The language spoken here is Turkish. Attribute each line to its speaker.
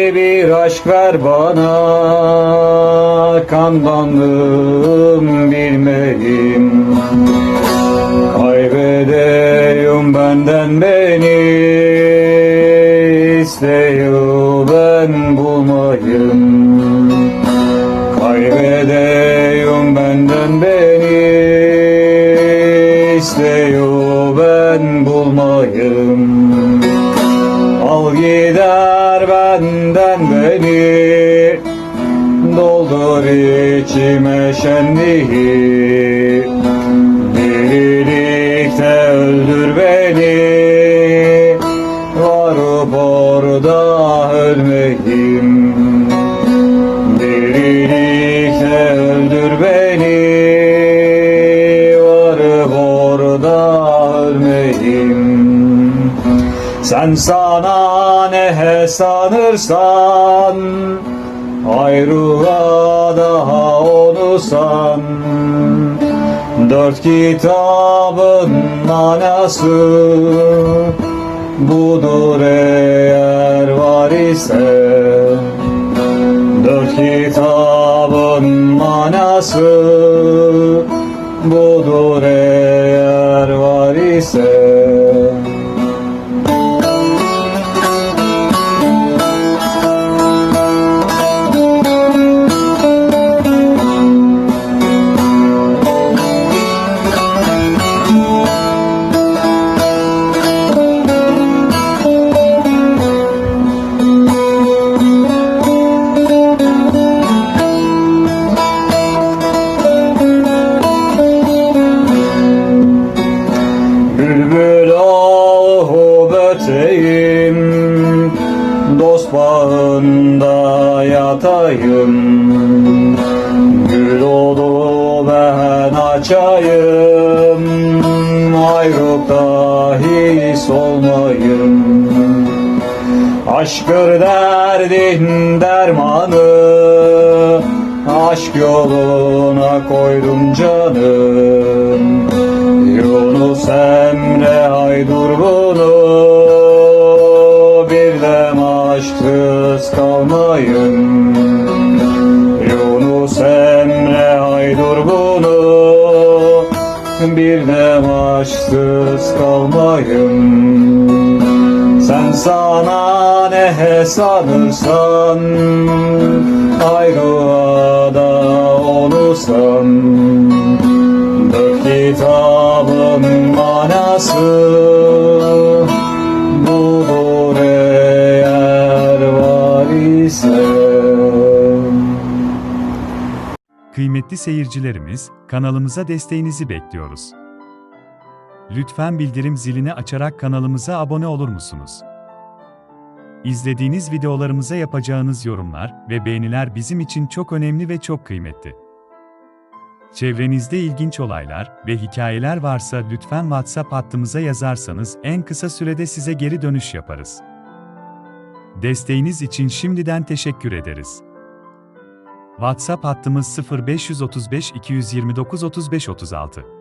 Speaker 1: Bir aşk ver bana. Kandanlığım bilmeyim. Kaybedeyim benden beni. İsteyu ben bulmayım. Kaybedeyim benden beni. İsteyu ben bulmayım Doldur içime şenliği Delilikte öldür beni. Varıp orada ölmeyim. Delilikte öldür beni. Varıp orada ölmeyim. Sen sana ne sanırsan Ayrılığa daha onu san Dört kitabın manası Budur eğer var ise. Dört kitabın manası Budur eğer var ise böteğim Dost bağında yatayım. Gül olu ben açayım. Ayrılıkta his olmayım Aşkır derdin dermanı. Aşk yoluna koydum canım. Yunus Emre Dem aşksız kalmayın. Yunus Emre Haydur bunu. Bir dem aşksız kalmayın. Sen sana ne sanırsan Ayrılığa onu san Dört kitabın manası
Speaker 2: Kıymetli seyircilerimiz, kanalımıza desteğinizi bekliyoruz. Lütfen bildirim zilini açarak kanalımıza abone olur musunuz? İzlediğiniz videolarımıza yapacağınız yorumlar ve beğeniler bizim için çok önemli ve çok kıymetli. Çevrenizde ilginç olaylar ve hikayeler varsa lütfen WhatsApp hattımıza yazarsanız en kısa sürede size geri dönüş yaparız. Desteğiniz için şimdiden teşekkür ederiz. WhatsApp hattımız 0535 229 35 36.